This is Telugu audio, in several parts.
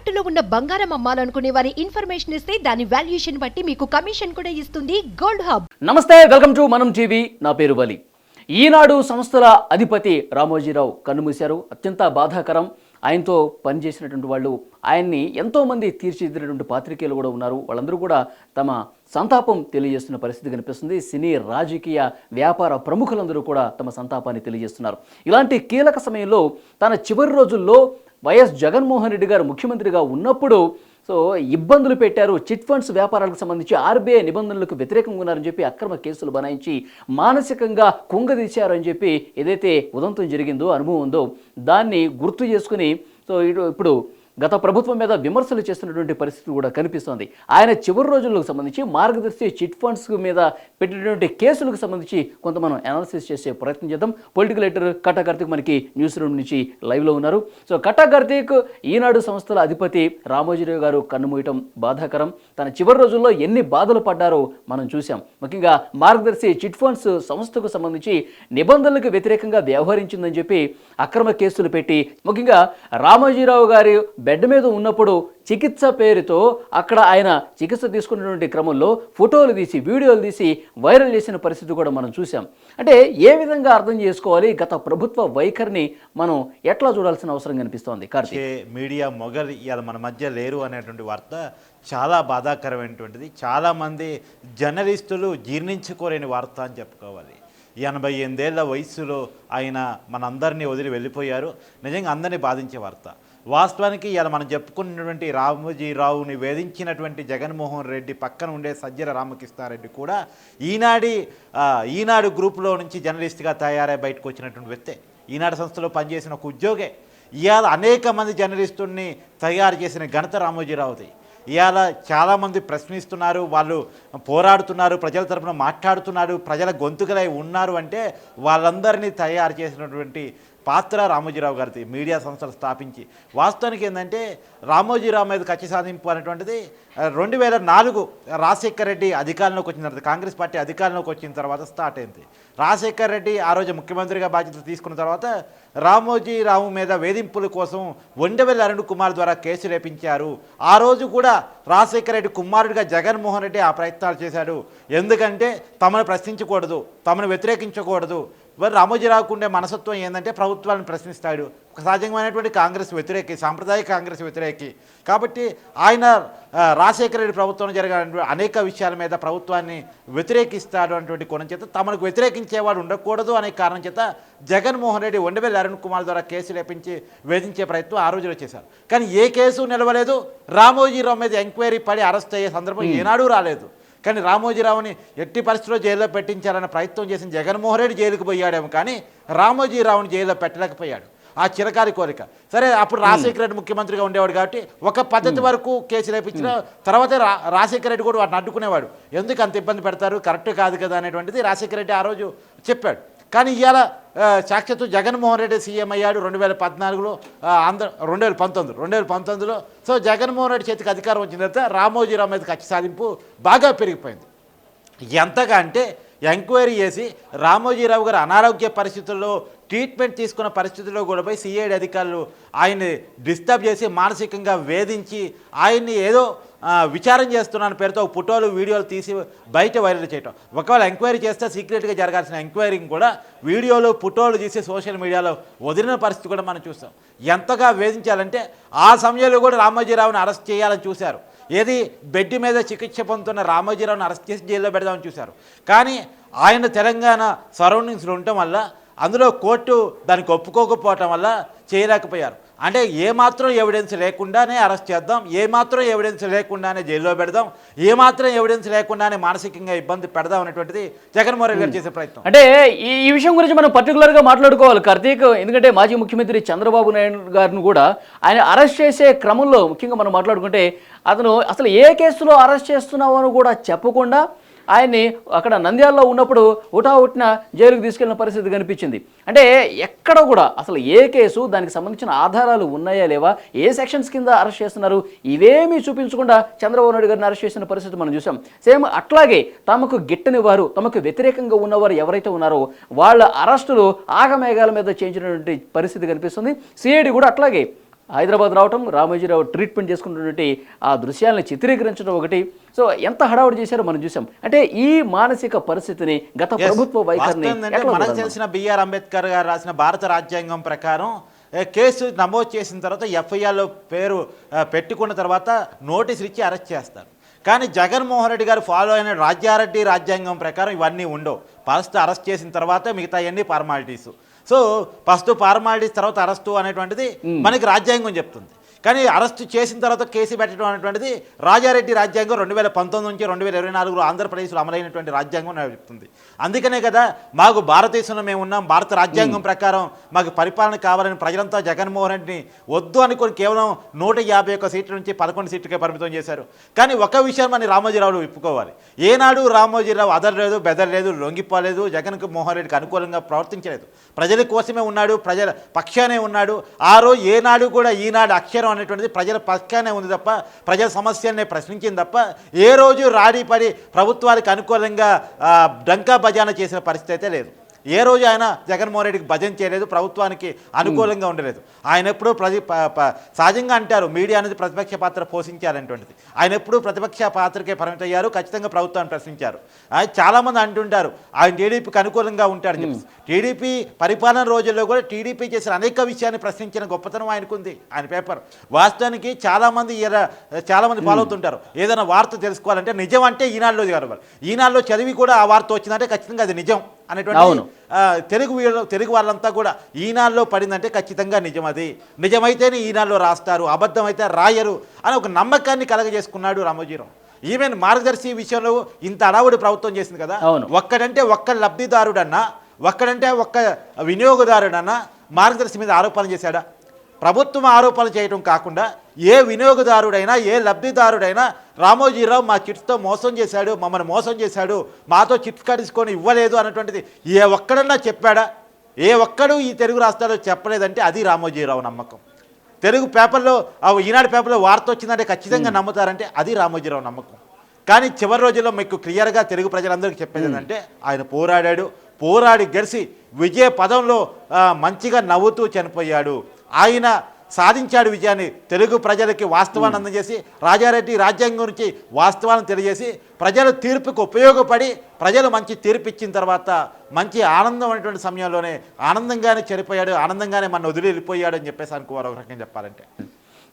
తాకట్టులో ఉన్న బంగారం అమ్మాలనుకునే వారి ఇన్ఫర్మేషన్ ఇస్తే దాని వాల్యుయేషన్ బట్టి మీకు కమిషన్ కూడా ఇస్తుంది గోల్డ్ హబ్. నమస్తే వెల్కమ్ టు మనం టీవీ. నా పేరు బలి ఈనాడు సంస్థల అధిపతి రామోజీరావు కన్నుమూశారు. అత్యంత బాధాకరం. ఆయనతో పనిచేసినటువంటి వాళ్ళు ఆయన్ని ఎంతోమంది తీర్చిదిద్దినటువంటి పాత్రికేయులు కూడా ఉన్నారు. వాళ్ళందరూ కూడా తమ సంతాపం తెలియజేస్తున్న పరిస్థితి కనిపిస్తుంది. సినీ రాజకీయ వ్యాపార ప్రముఖులందరూ కూడా తమ సంతాపాన్ని తెలియజేస్తున్నారు. ఇలాంటి కీలక సమయంలో తన చివరి రోజుల్లో వైఎస్ జగన్మోహన్ రెడ్డి గారు ముఖ్యమంత్రిగా ఉన్నప్పుడు సో ఇబ్బందులు పెట్టారు. చిట్ ఫండ్స్ వ్యాపారాలకు సంబంధించి ఆర్బీఐ నిబంధనలకు వ్యతిరేకంగా ఉన్నారని చెప్పి అక్రమ కేసులు బనాయించి మానసికంగా కుంగదీశారని చెప్పి ఏదైతే ఉదంతం జరిగిందో అనుభవం ఉందో దాన్ని గుర్తు చేసుకుని సో ఇటు ఇప్పుడు గత ప్రభుత్వం మీద విమర్శలు చేస్తున్నటువంటి పరిస్థితి కూడా కనిపిస్తోంది. ఆయన చివరి రోజులకు సంబంధించి మార్గదర్శి చిట్ ఫండ్స్ మీద పెట్టినటువంటి కేసులకు సంబంధించి కొంత మనం అనాలిసిస్ చేసే ప్రయత్నం చేద్దాం. పొలిటికల్ ఎడిటర్ కట్టా కార్తీక్ మనకి న్యూస్ రూమ్ నుంచి లైవ్లో ఉన్నారు. సో కట్టా కార్తీక్ ఈనాడు సంస్థల అధిపతి రామోజీరావు గారు కన్నుమూయటం బాధాకరం. తన చివరి రోజుల్లో ఎన్ని బాధలు పడ్డారో మనం చూసాం ముఖ్యంగా మార్గదర్శి చిట్ ఫండ్స్ సంస్థకు సంబంధించి నిబంధనలకు వ్యతిరేకంగా వ్యవహరించిందని చెప్పి అక్రమ కేసులు పెట్టి ముఖ్యంగా రామోజీరావు గారి బెడ్ మీద ఉన్నప్పుడు చికిత్స పేరుతో అక్కడ ఆయన చికిత్స తీసుకున్నటువంటి క్రమంలో ఫోటోలు తీసి వీడియోలు తీసి వైరల్ చేసిన పరిస్థితి కూడా మనం చూసాం అంటే ఏ విధంగా అర్థం చేసుకోవాలి? గత ప్రభుత్వ వైఖరిని మనం ఎట్లా చూడాల్సిన అవసరం కనిపిస్తోంది? కార్తీక్. మీడియా మొగలు ఇవాళ మన మధ్య లేరు అనేటువంటి వార్త చాలా బాధాకరమైనటువంటిది. చాలామంది జర్నలిస్టులు జీర్ణించుకోలేని వార్త అని చెప్పుకోవాలి. ఎనభై ఎనిమిదేళ్ళ వయసులో ఆయన మనందరినీ వదిలి వెళ్ళిపోయారు. నిజంగా అందరినీ బాధించే వార్త. వాస్తవానికి ఇలా మనం చెప్పుకున్నటువంటి రామోజీరావుని వేధించినటువంటి జగన్మోహన్ రెడ్డి పక్కన ఉండే సజ్జల రామకృష్ణారెడ్డి కూడా ఈనాడి ఈనాడు గ్రూప్లో నుంచి జర్నలిస్ట్గా తయారై బయటకు వచ్చినటువంటి వ్యక్తే. ఈనాడు సంస్థలో పనిచేసిన ఒక ఉద్యోగే. ఇవాళ అనేక మంది జర్నలిస్టుల్ని తయారు చేసిన ఘనత రామోజీరావుది ఇవాళ చాలామంది ప్రశ్నిస్తున్నారు వాళ్ళు పోరాడుతున్నారు ప్రజల తరపున మాట్లాడుతున్నారు ప్రజల గొంతుకలై ఉన్నారు అంటే వాళ్ళందరినీ తయారు చేసినటువంటి పాత్ర రామోజీరావు గారిది మీడియా సంస్థలు స్థాపించి. వాస్తవానికి ఏంటంటే రామోజీరావు మీద కక్ష సాధింపు అనేటువంటిది రెండు వేల నాలుగు రాజశేఖర్ రెడ్డి అధికారంలోకి వచ్చిన తర్వాత కాంగ్రెస్ పార్టీ అధికారంలోకి వచ్చిన తర్వాత స్టార్ట్ అయింది. రాజశేఖర్ రెడ్డి ఆ రోజు ముఖ్యమంత్రిగా బాధ్యతలు తీసుకున్న తర్వాత రామోజీరావు మీద వేధింపుల కోసం ఒండెవెల్లి అరుణ్ కుమార్ ద్వారా కేసు రేపించారు. ఆ రోజు కూడా రాజశేఖర రెడ్డి కుమారుడిగా జగన్మోహన్ రెడ్డి ఆ ప్రయత్నాలు చేశాడు. ఎందుకంటే తమను ప్రశ్నించకూడదు తమను వ్యతిరేకించకూడదు మరి రామోజీరావుకు ఉండే మనసత్వం ఏంటంటే ప్రభుత్వాలను ప్రశ్నిస్తాడు. ఒక సహజమైనటువంటి కాంగ్రెస్ వ్యతిరేకి సాంప్రదాయ కాంగ్రెస్ వ్యతిరేకి. కాబట్టి ఆయన రాజశేఖర రెడ్డి ప్రభుత్వంలో జరిగిన అనేక విషయాల మీద ప్రభుత్వాన్ని వ్యతిరేకిస్తాడు అనేటువంటి కోణం చేత తమకు వ్యతిరేకించేవాడు ఉండకూడదు అనే కారణం చేత జగన్మోహన్ రెడ్డి ఒండెవెల్లి అరుణ్ కుమార్ ద్వారా కేసు లేపించి వేధించే ప్రయత్నం ఆ రోజులో చేశారు. కానీ ఏ కేసు నిలవలేదు. రామోజీరావు మీద ఎంక్వైరీ పడి అరెస్ట్ అయ్యే సందర్భం ఏనాడు రాలేదు. కానీ రామోజీరావుని ఎట్టి పరిస్థితిలో జైల్లో పెట్టించాలన్న ప్రయత్నం చేసిన జగన్మోహన్ రెడ్డి జైలుకు పోయాడేమో కానీ రామోజీరావుని జైల్లో పెట్టలేకపోయాడు. ఆ చిరకారి కోరిక. సరే అప్పుడు రాజశేఖర రెడ్డి ముఖ్యమంత్రిగా ఉండేవాడు కాబట్టి ఒక పద్ధతి వరకు కేసు రేపించిన తర్వాత రా రాజశేఖర రెడ్డి కూడా వాటిని అడ్డుకునేవాడు. ఎందుకు అంత ఇబ్బంది పెడతారు? కరెక్ట్ కాదు కదా అనేటువంటిది రాజశేఖర రెడ్డి ఆ రోజు చెప్పాడు. కానీ ఇవాళ సాక్షాత్తు జగన్మోహన్ రెడ్డి సీఎం అయ్యాడు రెండు వేల పద్నాలుగులో ఆంధ్ర రెండు వేల పంతొమ్మిది రెండు వేల పంతొమ్మిదిలో. సో జగన్మోహన్ రెడ్డి చేతికి అధికారం వచ్చిన తర్వాత రామోజీరావు మీద కక్ష సాధింపు బాగా పెరిగిపోయింది. ఎంతగా అంటే ఎంక్వైరీ చేసి రామోజీరావు గారు అనారోగ్య పరిస్థితుల్లో ట్రీట్మెంట్ తీసుకున్న పరిస్థితుల్లో కూడా పోయి సిఐడి అధికారులు ఆయన్ని డిస్టర్బ్ చేసి మానసికంగా వేధించి ఆయన్ని ఏదో విచారం చేస్తున్నాను పేరుతో ఫోటోలు వీడియోలు తీసి బయట వైరల్ చేయటం. ఒకవేళ ఎంక్వైరీ చేస్తే సీక్రెట్గా జరగాల్సిన ఎంక్వైరీని కూడా వీడియోలు ఫోటోలు తీసి సోషల్ మీడియాలో వదిలిన పరిస్థితి కూడా మనం చూస్తాం. ఎంతగా వేధించాలంటే ఆ సమయంలో కూడా రామోజీరావుని అరెస్ట్ చేయాలని చూశారు. ఏది బెడ్ మీద చికిత్స పొందుతున్న రామోజీరావుని అరెస్ట్ చేసి జైల్లో పెడదామని చూశారు. కానీ ఆయన తెలంగాణ సరౌండింగ్స్లో ఉండటం వల్ల అందులో కోర్టు దానికి ఒప్పుకోకపోవటం వల్ల చేయలేకపోయారు. అంటే ఏమాత్రం ఎవిడెన్స్ లేకుండానే అరెస్ట్ చేద్దాం ఏమాత్రం ఎవిడెన్స్ లేకుండానే జైల్లో పెడదాం ఏమాత్రం ఎవిడెన్స్ లేకుండానే మానసికంగా ఇబ్బంది పెడదాం అనేటువంటిది జగన్మోహన్ రెడ్డి గారు చేసే ప్రయత్నం. అంటే ఈ ఈ విషయం గురించి మనం పర్టికులర్గా మాట్లాడుకోవాలి. కార్తీక్ ఎందుకంటే మాజీ ముఖ్యమంత్రి చంద్రబాబు నాయుడు గారిని కూడా ఆయన అరెస్ట్ చేసే క్రమంలో ముఖ్యంగా మనం మాట్లాడుకుంటే అతను అసలు ఏ కేసులో అరెస్ట్ చేస్తున్నావు అని కూడా చెప్పకుండా ఆయన్ని అక్కడ నంద్యాలలో ఉన్నప్పుడు ఉటా ఉట్టిన జైలుకు తీసుకెళ్ళిన పరిస్థితి కనిపించింది. అంటే ఎక్కడ కూడా అసలు ఏ కేసు దానికి సంబంధించిన ఆధారాలు ఉన్నాయా లేవా? ఏ సెక్షన్స్ కింద అరెస్ట్ చేస్తున్నారు? ఇవేమీ చూపించకుండా చంద్రబాబు నాయుడు గారిని అరెస్ట్ చేసిన పరిస్థితి మనం చూసాం. సేమ్ అట్లాగే తమకు గిట్టని వారు తమకు వ్యతిరేకంగా ఉన్నవారు ఎవరైతే ఉన్నారో వాళ్ళ అరెస్టులు ఆగమేఘాల మీద చేయించినటువంటి పరిస్థితి కనిపిస్తుంది. సిఐడి కూడా అట్లాగే హైదరాబాద్ రావటం రామోజీరావు ట్రీట్మెంట్ చేసుకున్నటువంటి ఆ దృశ్యాలను చిత్రీకరించడం ఒకటి సో ఎంత హడావుడి చేశారో మనం చూసాం అంటే ఈ మానసిక పరిస్థితిని గత. ప్రభుత్వ వైఖరిని మనకు? తెలిసిన బిఆర్ అంబేద్కర్ గారు రాసిన భారత రాజ్యాంగం ప్రకారం కేసు నమోదు చేసిన తర్వాత ఎఫ్ఐఆర్లో పేరు పెట్టుకున్న తర్వాత నోటీసులు ఇచ్చి అరెస్ట్ చేస్తారు కానీ జగన్మోహన్ రెడ్డి గారు ఫాలో అయిన రాజ్యారెడ్డి రాజ్యాంగం ప్రకారం ఇవన్నీ ఉండవు ఫస్ట్ అరెస్ట్ చేసిన తర్వాత మిగతా అన్ని ఫార్మాలిటీస్ సో ఫస్ట్ ఫార్మాలిటీస్ తర్వాత అరెస్టు అనేటువంటిది మనకి రాజ్యాంగం చెప్తుంది. కానీ అరెస్ట్ చేసిన తర్వాత కేసు పెట్టడం అనేటువంటిది రాజారెడ్డి రాజ్యాంగం రెండు వేల పంతొమ్మిది నుంచి రెండు వేల ఇరవై నాలుగులో ఆంధ్రప్రదేశ్లో అమలైనటువంటి రాజ్యాంగం నాకు చెప్తుంది. అందుకనే కదా మాకు భారతదేశంలో మేము ఉన్నాం భారత రాజ్యాంగం ప్రకారం మాకు పరిపాలన కావాలని ప్రజలంతా జగన్మోహన్ రెడ్డిని వద్దు అనుకొని కేవలం నూట యాభై ఒక్క సీట్ల నుంచి పదకొండు సీట్లకే పరిమితం చేశారు. కానీ ఒక విషయం మన రామోజీరావు విప్పుకోవాలి ఏనాడు రామోజీరావు అదరలేదు బెదరలేదు లొంగిపోలేదు జగన్ మోహన్ రెడ్డికి అనుకూలంగా ప్రవర్తించలేదు. ప్రజల కోసమే ఉన్నాడు ప్రజల పక్షానే ఉన్నాడు. ఆ రోజు ఏనాడు కూడా ఈనాడు అక్షరం అనేటువంటిది ప్రజల పక్కనే ఉంది తప్ప ప్రజల సమస్యలనే ప్రశ్నించింది తప్ప ఏ రోజు రాడిపడి ప్రభుత్వానికి అనుకూలంగా డంకా బజానా చేసిన పరిస్థితి అయితే లేదు. ఏ రోజు ఆయన జగన్మోహన్ రెడ్డికి భజన చేయలేదు ప్రభుత్వానికి అనుకూలంగా ఉండలేదు. ఆయన ఎప్పుడూ ప్రతి సహజంగా అంటారు మీడియా అనేది ప్రతిపక్ష పాత్ర పోషించాలనేటువంటిది. ఆయన ఎప్పుడూ ప్రతిపక్ష పాత్రకే పరిమితం అయ్యారు ఖచ్చితంగా ప్రభుత్వాన్ని ప్రశ్నించారు. ఆయన చాలామంది అంటుంటారు ఆయన టీడీపీకి అనుకూలంగా ఉంటాడని చెప్పి టీడీపీ పరిపాలన రోజుల్లో కూడా టీడీపీ చేసిన అనేక విషయాన్ని ప్రశ్నించిన గొప్పతనం ఆయనకుంది ఆయన పేపర్. వాస్తవానికి చాలామంది చాలామంది ఫాలో అవుతుంటారు. ఏదైనా వార్త తెలుసుకోవాలంటే నిజం అంటే ఈనాడులో చదవాలి ఈనాడులో చదివి కూడా ఆ వార్త వచ్చిందంటే ఖచ్చితంగా అది నిజం. అనేటువంటి తెలుగు తెలుగు వాళ్ళంతా కూడా ఈనాడులో పడిందంటే ఖచ్చితంగా నిజం అది నిజమైతేనే ఈనాడులో రాస్తారు అబద్ధం అయితే రాయరు అని ఒక నమ్మకాన్ని కలగజేసుకున్నాడు రామోజీరావు ఈవెన్ మార్గదర్శి విషయంలో ఇంత అడావుడి ప్రభుత్వం చేసింది కదా. ఒక్కడంటే ఒక్క లబ్ధిదారుడన్నా ఒక్కడంటే ఒక్క వినియోగదారుడన్నా మార్గదర్శి మీద ఆరోపణలు చేశాడా? ప్రభుత్వం ఆరోపణలు చేయడం కాకుండా ఏ వినియోగదారుడైనా ఏ లబ్ధిదారుడైనా రామోజీరావు మా చిట్స్తో మోసం చేశాడు మమ్మల్ని మోసం చేశాడు మాతో చిట్స్ కడుచుకొని ఇవ్వలేదు అన్నటువంటిది ఏ ఒక్కడన్నా చెప్పాడా? ఏ ఒక్కడు ఈ తెలుగు రాష్ట్రాల్లో చెప్పలేదంటే అది రామోజీరావు నమ్మకం. తెలుగు పేపర్లో ఆ ఈనాడు పేపర్లో వార్త వచ్చిందంటే ఖచ్చితంగా నమ్ముతారంటే అది రామోజీరావు నమ్మకం. కానీ చివరి రోజుల్లో మీకు క్లియర్గా తెలుగు ప్రజలందరికీ చెప్పేది ఏంటంటే ఆయన పోరాడాడు పోరాడి గెలిచి విజయ పదంలో మంచిగా నవ్వుతూ చనిపోయాడు. ఆయన సాధించాడు విజయాన్ని తెలుగు ప్రజలకి వాస్తవాన్ని అందజేసి రాజారెడ్డి రాజ్యాంగం గురించి వాస్తవాలను తెలియజేసి ప్రజల తీర్పుకు ఉపయోగపడి ప్రజలు మంచి తీర్పు ఇచ్చిన తర్వాత మంచి ఆనందం అనేటువంటి సమయంలోనే ఆనందంగానే చనిపోయాడు ఆనందంగానే మన వదిలి వెళ్ళిపోయాడు అని చెప్పేసి అనుకోవాలి ఒక రకంగా చెప్పాలంటే.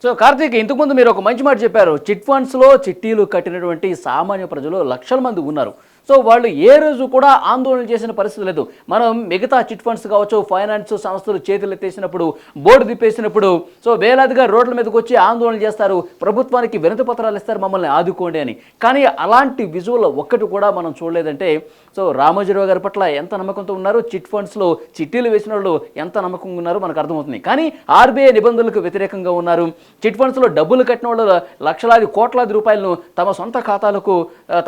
సో కార్తీక్ ఇంతకుముందు మీరు ఒక మంచి మాట చెప్పారు చిట్ ఫండ్స్లో చిట్టీలు కట్టినటువంటి సామాన్య ప్రజలు లక్షల మంది ఉన్నారు. సో వాళ్ళు ఏ రోజు కూడా ఆందోళన చేసిన పరిస్థితి లేదు. మనం మిగతా చిట్ ఫండ్స్ కావచ్చు ఫైనాన్స్ సంస్థలు చేతులు ఎత్తేసినప్పుడు బోర్డు తిప్పేసినప్పుడు సో వేలాదిగా రోడ్ల మీదకి వచ్చి ఆందోళన చేస్తారు ప్రభుత్వానికి వినతి పత్రాలు ఇస్తారు మమ్మల్ని ఆదుకోండి అని. కానీ అలాంటి విజువల్ ఒక్కటి కూడా మనం చూడలేదంటే సో రామోజీరావు గారి పట్ల ఎంత నమ్మకంతో ఉన్నారు చిట్ ఫండ్స్లో చిట్టీలు వేసిన వాళ్ళు ఎంత నమ్మకంగా ఉన్నారో మనకు అర్థమవుతుంది. కానీ ఆర్బీఐ నిబంధనలకు వ్యతిరేకంగా ఉన్నారు. చిట్ ఫండ్స్లో డబ్బులు కట్టిన వాళ్ళు లక్షలాది కోట్లాది రూపాయలను తమ సొంత ఖాతాలకు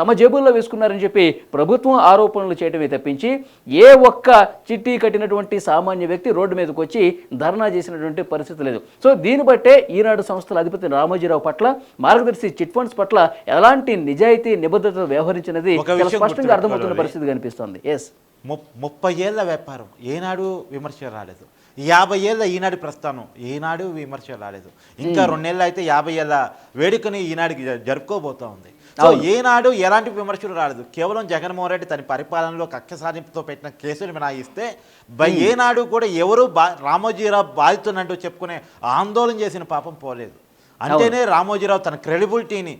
తమ జేబుల్లో వేసుకున్నారని చెప్పి ప్రభుత్వం ఆరోపణలు చేయడమే తప్పించి ఏ ఒక్క చిట్టి కట్టినటువంటి సామాన్య వ్యక్తి రోడ్డు మీదకి వచ్చి ధర్నా చేసినటువంటి పరిస్థితి లేదు. సో దీన్ని బట్టే ఈనాడు సంస్థల అధిపతి రామోజీరావు పట్ల మార్గదర్శి చిట్ ఫండ్స్ పట్ల ఎలాంటి నిజాయితీ నిబద్ధత వ్యవహరించినది స్పష్టంగా అర్థమవుతున్న. పరిస్థితి కనిపిస్తోంది. ఎస్ ము- ముప్పై ఏళ్ళ వ్యాపారం ఏనాడు విమర్శ రాలేదు. యాభై ఏళ్ళ ఈనాడు ప్రస్థానం ఏనాడు విమర్శ రాలేదు. ఇంకా రెండేళ్ళు అయితే యాభై ఏళ్ళ వేడుకని ఈనాడికి జ- జరుపుకోబోతా ఉంది. సో ఏనాడు ఎలాంటి విమర్శలు రాలేదు. కేవలం జగన్మోహన్ రెడ్డి తన పరిపాలనలో కక్ష సాధింపుతో పెట్టిన కేసులు మినాయిస్తే బై ఏనాడు కూడా ఎవరు బా రామోజీరావు బాధితున్నట్టు చెప్పుకునే ఆందోళన చేసిన పాపం పోలేదు. అంటేనే రామోజీరావు తన క్రెడిబిలిటీని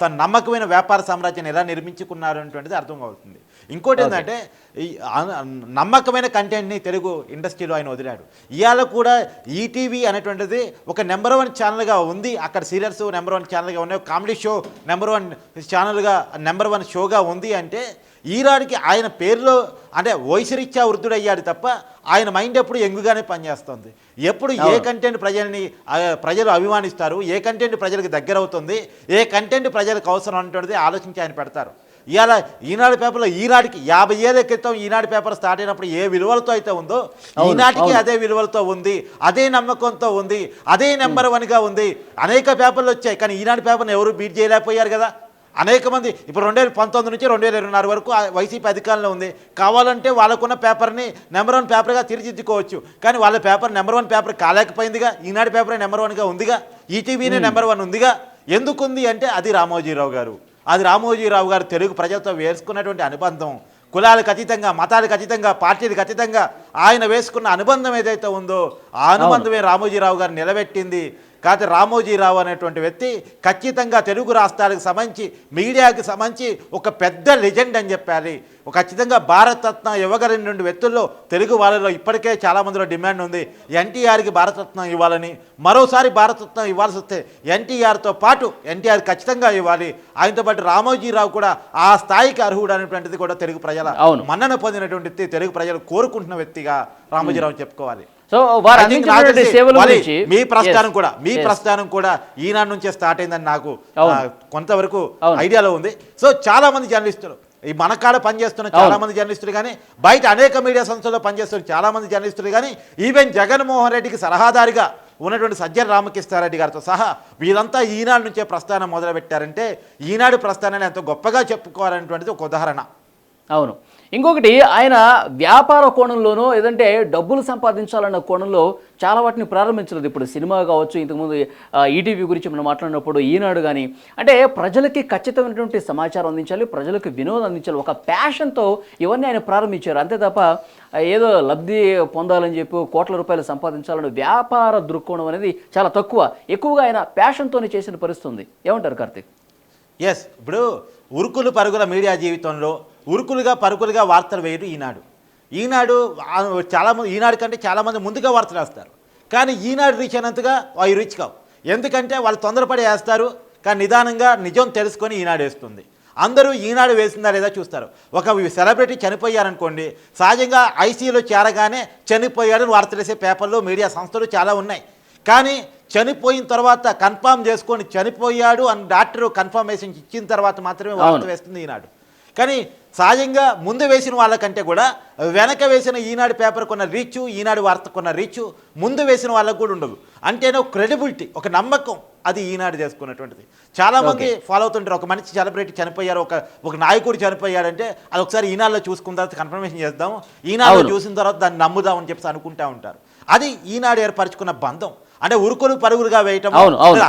తన నమ్మకమైన వ్యాపార సామ్రాజ్యాన్ని ఎలా నిర్మించుకున్నారు అనేటువంటిది అర్థం అవుతుంది ఇంకోటి ఏంటంటే ఈ నమ్మకమైన కంటెంట్ని తెలుగు ఇండస్ట్రీలో ఆయన వదిలాడు. ఇవాళ కూడా ఈటీవీ అనేటువంటిది ఒక నెంబర్ వన్ ఛానల్గా ఉంది. అక్కడ సీరియల్స్ నెంబర్ వన్ ఛానల్గా ఉన్నాయి. కామెడీ షో నెంబర్ వన్ ఛానల్గా నెంబర్ వన్ షోగా ఉంది అంటే ఈనాడికి ఆయన పేరులో అంటే వయసురీత్యా వృద్ధుడయ్యాడు తప్ప ఆయన మైండ్ ఎప్పుడు ఎంగుగానే పనిచేస్తుంది. ఎప్పుడు ఏ కంటెంట్ ప్రజల్ని ప్రజలు అభిమానిస్తారు ఏ కంటెంట్ ప్రజలకు దగ్గర అవుతుంది ఏ కంటెంట్ ప్రజలకు అవసరం అనేటువంటిది ఆలోచించి ఆయన పెడతారు. ఇవాళ ఈనాడు పేపర్లో ఈనాటికి యాభై ఏళ్ళ క్రితం ఈనాడు పేపర్ స్టార్ట్ అయినప్పుడు ఏ విలువలతో అయితే ఉందో ఈనాటికి. అదే విలువలతో ఉంది అదే నమ్మకంతో ఉంది అదే నెంబర్ వన్గా ఉంది. అనేక పేపర్లు వచ్చాయి కానీ ఈనాడు పేపర్ని ఎవరు బీట్ చేయలేకపోయారు కదా? అనేక మంది ఇప్పుడు రెండు వేల పంతొమ్మిది నుంచి రెండు వేల ఇరవై నాలుగు వరకు వైసీపీ అధికారంలో ఉంది. కావాలంటే వాళ్ళకున్న పేపర్ని నెంబర్ వన్ పేపర్గా తీర్చిదిద్దుకోవచ్చు. కానీ వాళ్ళ పేపర్ నెంబర్ వన్ పేపర్ కాలేకపోయిందిగా ఈనాడు పేపర్ నెంబర్ వన్గా ఉందిగా? ఈటీవీనే నెంబర్ వన్ ఉందిగా? ఎందుకుంది అంటే అది రామోజీరావు గారు. అది రామోజీరావు గారు తెలుగు ప్రజలతో వేసుకున్నటువంటి అనుబంధం. కులాలకు అతీతంగా మతాలకు అతీతంగా పార్టీలకు అతీతంగా ఆయన వేసుకున్న అనుబంధం ఏదైతే ఉందో ఆ అనుబంధమే రామోజీరావు గారు నిలబెట్టింది. కాకపోతే రామోజీరావు అనేటువంటి వ్యక్తి ఖచ్చితంగా తెలుగు రాష్ట్రాలకు సంబంధించి మీడియాకి సంబంధించి ఒక పెద్ద లెజెండ్ అని చెప్పాలి. ఖచ్చితంగా భారతరత్న ఇవ్వగలిగిన వ్యక్తుల్లో తెలుగు వాళ్ళలో ఇప్పటికే చాలా మందిలో డిమాండ్ ఉంది. ఎన్టీఆర్కి భారతరత్న ఇవ్వాలని మరోసారి భారతరత్న ఇవ్వాల్సి వస్తే ఎన్టీఆర్తో పాటు ఎన్టీఆర్ ఖచ్చితంగా ఇవ్వాలి. ఆయనతో పాటు రామోజీరావు కూడా ఆ స్థాయికి అర్హుడు అనేటువంటిది కూడా తెలుగు ప్రజల. మన్నన పొందినటువంటి వ్యక్తి తెలుగు ప్రజలు కోరుకుంటున్న వ్యక్తిగా రామోజీరావు చెప్పుకోవాలి సో వారు సేవల వాళ్ళ- గురించి మీ ప్రస్థానం. కూడా మీ. ప్రస్థానం కూడా ఈనాడు నుంచే స్టార్ట్ అయిందని నాకు కొంతవరకు. ఐడియాలో ఉంది సో చాలా మంది జర్నలిస్టులు ఈ మన కాడ పనిచేస్తున్న చాలా. మంది జర్నలిస్టులు కానీ బయట అనేక మీడియా సంస్థల్లో పనిచేస్తున్న చాలా మంది జర్నలిస్టులు కానీ ఈవెన్ జగన్మోహన్ రెడ్డికి సలహాదారిగా ఉన్నటువంటి సజ్జన రామకృష్ణారెడ్డి గారితో సహా వీరంతా ఈనాడు నుంచే ప్రస్థానం మొదలుపెట్టారంటే ఈనాడు ప్రస్థానాన్ని ఎంతో గొప్పగా చెప్పుకోవాలనేటువంటిది ఒక ఉదాహరణ అవును ఇంకొకటి ఆయన వ్యాపార కోణంలోనూ ఏదంటే డబ్బులు సంపాదించాలన్న కోణంలో చాలా వాటిని ప్రారంభించలేదు. ఇప్పుడు సినిమా కావచ్చు ఇంతకుముందు ఈటీవీ గురించి మనం మాట్లాడినప్పుడు ఈనాడు కానీ అంటే ప్రజలకి ఖచ్చితమైనటువంటి సమాచారం అందించాలి ప్రజలకు వినోదం అందించాలి. ఒక ప్యాషన్తో ఇవన్నీ ఆయన ప్రారంభించారు. అంతే తప్ప ఏదో లబ్ధి పొందాలని చెప్పి కోట్ల రూపాయలు సంపాదించాలని వ్యాపార దృక్కోణం అనేది చాలా తక్కువ. ఎక్కువగా ఆయన ప్యాషన్తోనే చేసిన పరిస్థితి ఉంది. ఏమంటారు కార్తీక్? ఎస్ ఇప్పుడు ఉరుకులు పరుగుల మీడియా జీవితంలో ఉరుకులుగా పరుగులుగా వార్తలు వేయరు ఈనాడు. ఈనాడు చాలామంది ఈనాడు కంటే చాలామంది ముందుగా వార్తలు వేస్తారు. కానీ ఈనాడు రీచ్ అయినంతగా అవి రీచ్ కావు. ఎందుకంటే వాళ్ళు తొందరపడి వేస్తారు కానీ నిదానంగా నిజం తెలుసుకొని ఈనాడు వేస్తుంది. అందరూ ఈనాడు వేసిందా లేదా చూస్తారు. ఒక సెలబ్రిటీ చనిపోయారనుకోండి సహజంగా ఐసీయూలో చేరగానే చనిపోయాడని వార్తలు వేసే పేపర్లు మీడియా సంస్థలు చాలా ఉన్నాయి. కానీ చనిపోయిన తర్వాత కన్ఫర్మ్ చేసుకొని చనిపోయాడు అని డాక్టర్ కన్ఫర్మేషన్ ఇచ్చిన తర్వాత మాత్రమే వార్త. వేస్తుంది ఈనాడు. కానీ సహజంగా ముందు వేసిన వాళ్ళకంటే కూడా వెనక వేసిన ఈనాడు పేపర్ కొన్న రీచ్ ఈనాడు వార్త కొన్న రీచ్ ముందు వేసిన వాళ్ళకు కూడా ఉండదు. అంటేనే ఒక క్రెడిబిలిటీ ఒక నమ్మకం అది ఈనాడు చేసుకున్నటువంటిది. చాలా మంది ఫాలో అవుతుంటారు. ఒక మనిషి సెలబ్రిటీ చనిపోయారు ఒక ఒక నాయకుడు చనిపోయాడంటే అది ఒకసారి ఈనాడులో చూసుకున్న తర్వాత కన్ఫర్మేషన్ చేద్దాం. ఈనాడులో. చూసిన తర్వాత దాన్ని నమ్ముదాం అని చెప్పి అనుకుంటా ఉంటారు. అది ఈనాడు ఏర్పరచుకున్న బంధం. అంటే ఉరుకులు పరుగులుగా వేయటమో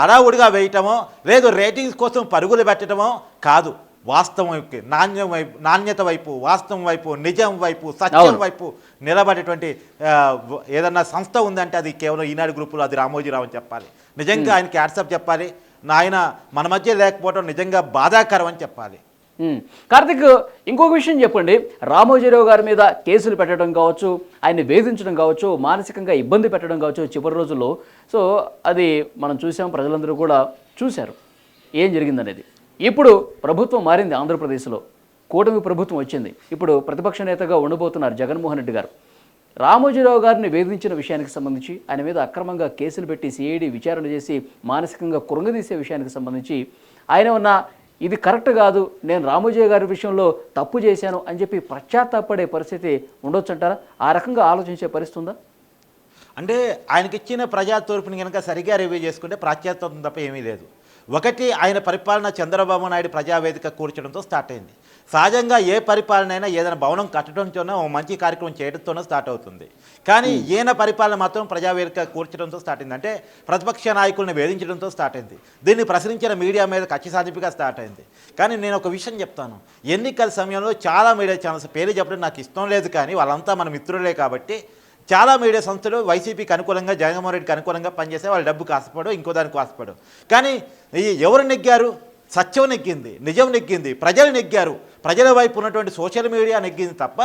హడావుడిగా వేయటమో లేదు రేటింగ్స్ కోసం పరుగులు పెట్టడమో కాదు. వాస్తవం వైపు నాణ్యం వైపు నాణ్యత వైపు వాస్తవం వైపు నిజం వైపు సత్యం. వైపు నిలబడేటువంటి ఏదన్నా సంస్థ ఉందంటే అది కేవలం ఈనాడు గ్రూపులో అది రామోజీరావు అని చెప్పాలి. నిజంగా ఆయనకి యాడ్సప్ చెప్పాలి. నాయన మన మధ్య లేకపోవడం నిజంగా బాధాకరం అని చెప్పాలి. కార్తిక్ ఇంకొక విషయం చెప్పండి. రామోజీరావు గారి మీద కేసులు పెట్టడం కావచ్చు ఆయన్ని వేధించడం కావచ్చు మానసికంగా ఇబ్బంది పెట్టడం కావచ్చు చివరి రోజుల్లో. సో అది మనం చూసాం ప్రజలందరూ కూడా చూశారు. ఏం జరిగిందనేది? ఇప్పుడు ప్రభుత్వం మారింది ఆంధ్రప్రదేశ్లో. కూటమి ప్రభుత్వం వచ్చింది. ఇప్పుడు ప్రతిపక్ష నేతగా ఉండబోతున్నారు జగన్మోహన్ రెడ్డి గారు. రామోజీరావు గారిని వేధించిన విషయానికి సంబంధించి ఆయన మీద అక్రమంగా కేసులు పెట్టి సిఐడి విచారణ చేసి మానసికంగా కృంగదీసే విషయానికి సంబంధించి ఆయన ఉన్న ఇది కరెక్ట్ కాదు నేను రామోజీ గారి విషయంలో తప్పు చేశాను అని చెప్పి పశ్చాత్తాపడే పరిస్థితి ఉండొచ్చు అంటారా? ఆ రకంగా ఆలోచించే పరిస్థితి ఉందా? అంటే ఆయనకి ఇచ్చిన ప్రజా తూర్పుని కనుక సరిగా రివ్యూ చేసుకుంటే ప్రాచ్యాత్వం తప్ప ఏమీ లేదు. ఒకటి ఆయన పరిపాలన చంద్రబాబు నాయుడు ప్రజావేదిక కూర్చడంతో స్టార్ట్ అయింది. సహజంగా ఏ పరిపాలన అయినా ఏదైనా భవనం కట్టడంతోనో ఓ మంచి కార్యక్రమం చేయడంతోనో స్టార్ట్ అవుతుంది. కానీ ఈయన పరిపాలన మాత్రం ప్రజావేదిక కూర్చడంతో స్టార్ట్ అయింది. అంటే ప్రతిపక్ష నాయకులను వేధించడంతో స్టార్ట్ అయింది. దీన్ని ప్రశ్నించిన మీడియా మీద కక్ష సాధింపుగా స్టార్ట్ అయింది. కానీ నేను ఒక విషయం చెప్తాను. ఎన్నికల సమయంలో చాలా మీడియా ఛానల్స్ పేరు చెప్పడం నాకు ఇష్టం లేదు కానీ వాళ్ళంతా మన మిత్రులే కాబట్టి చాలా మీడియా సంస్థలు వైసీపీకి అనుకూలంగా జగన్మోహన్ రెడ్డికి అనుకూలంగా పనిచేస్తే వాళ్ళు డబ్బుకు ఆశపడు ఇంకో దానికి ఆశపడు కానీ ఈ ఎవరు నెగ్గారు? సత్యం నెగ్గింది నిజం నెగ్గింది ప్రజలు నెగ్గారు. ప్రజల వైపు ఉన్నటువంటి సోషల్ మీడియా నెగ్గింది తప్ప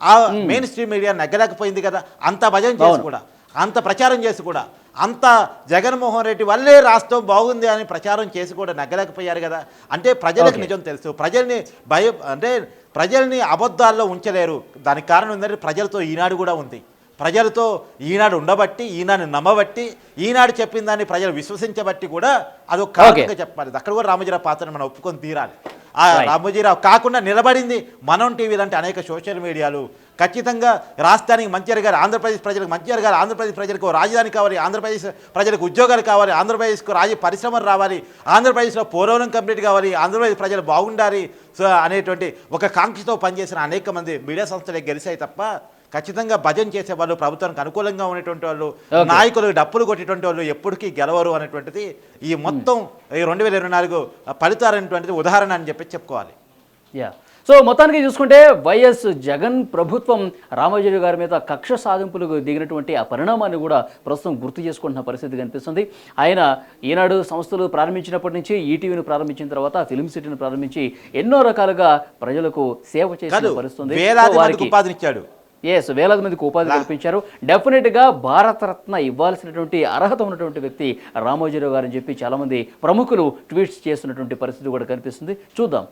ఆ మెయిన్ స్ట్రీమ్ మీడియా నెగ్గలేకపోయింది కదా. అంత భజన చేసి. కూడా అంత ప్రచారం చేసి కూడా అంత జగన్మోహన్ రెడ్డి వల్లే రాష్ట్రం బాగుంది అని ప్రచారం చేసి కూడా నగ్గలేకపోయారు కదా. అంటే ప్రజలకు. నిజం తెలుసు. ప్రజల్ని భయ అంటే ప్రజల్ని అబద్ధాల్లో ఉంచలేరు. దానికి కారణం ఏంటంటే ప్రజలతో ఈనాడు కూడా ఉంది. ప్రజలతో ఈనాడు ఉండబట్టి ఈనాడు నమ్మబట్టి ఈనాడు చెప్పిన దాన్ని ప్రజలు విశ్వసించబట్టి కూడా అదొక కారణంగా చెప్పాలి. అక్కడ కూడా రామోజీరావు పాత్రను మనం ఒప్పుకొని తీరాలి. ఆ. రామోజీరావు కాకుండా నిలబడింది మనం టీవీ లాంటి అనేక సోషల్ మీడియాలు. ఖచ్చితంగా రాష్ట్రానికి మంచి జరగాలి ఆంధ్రప్రదేశ్ ప్రజలకు మంచి జరగాలి ఆంధ్రప్రదేశ్ ప్రజలకు రాజధాని కావాలి ఆంధ్రప్రదేశ్ ప్రజలకు ఉద్యోగాలు కావాలి ఆంధ్రప్రదేశ్కు రాజ పరిశ్రమలు రావాలి ఆంధ్రప్రదేశ్లో పోలవరం కంప్లీట్ కావాలి ఆంధ్రప్రదేశ్ ప్రజలు బాగుండాలి అనేటువంటి ఒక కాంక్షతో పనిచేసిన అనేక మంది మీడియా సంస్థలే గెలిచాయి తప్ప ఖచ్చితంగా భజన చేసే వాళ్ళు ప్రభుత్వానికి అనుకూలంగా ఉన్నటువంటి వాళ్ళు. నాయకులు డప్పులు కొట్టేటువంటి వాళ్ళు ఎప్పటికీ గెలవరు అనేటువంటిది ఈ మొత్తం ఈ రెండు వేల ఇరవై నాలుగు ఫలితాలు అనేటువంటిది ఉదాహరణ అని చెప్పి చెప్పుకోవాలి. యా సో మొత్తానికి చూసుకుంటే వైఎస్ జగన్ ప్రభుత్వం రామోజీరావు గారి మీద కక్ష సాధింపులకు దిగినటువంటి ఆ పరిణామాన్ని కూడా ప్రస్తుతం గుర్తు చేసుకుంటున్న పరిస్థితి కనిపిస్తుంది. ఆయన ఈనాడు సంస్థలు ప్రారంభించినప్పటి నుంచి ఈటీవీని ప్రారంభించిన తర్వాత ఫిలిం సిటీని ప్రారంభించి ఎన్నో రకాలుగా ప్రజలకు సేవ చేసిన కాదు పరిస్థితి ఎస్ వేలాది మందికి ఉపాధి కల్పించారు. డెఫినెట్గా భారతరత్న ఇవ్వాల్సినటువంటి అర్హత ఉన్నటువంటి వ్యక్తి రామోజీరావు గారు అని చెప్పి చాలామంది ప్రముఖులు ట్వీట్స్ చేస్తున్నటువంటి పరిస్థితి కూడా కనిపిస్తుంది. చూద్దాం.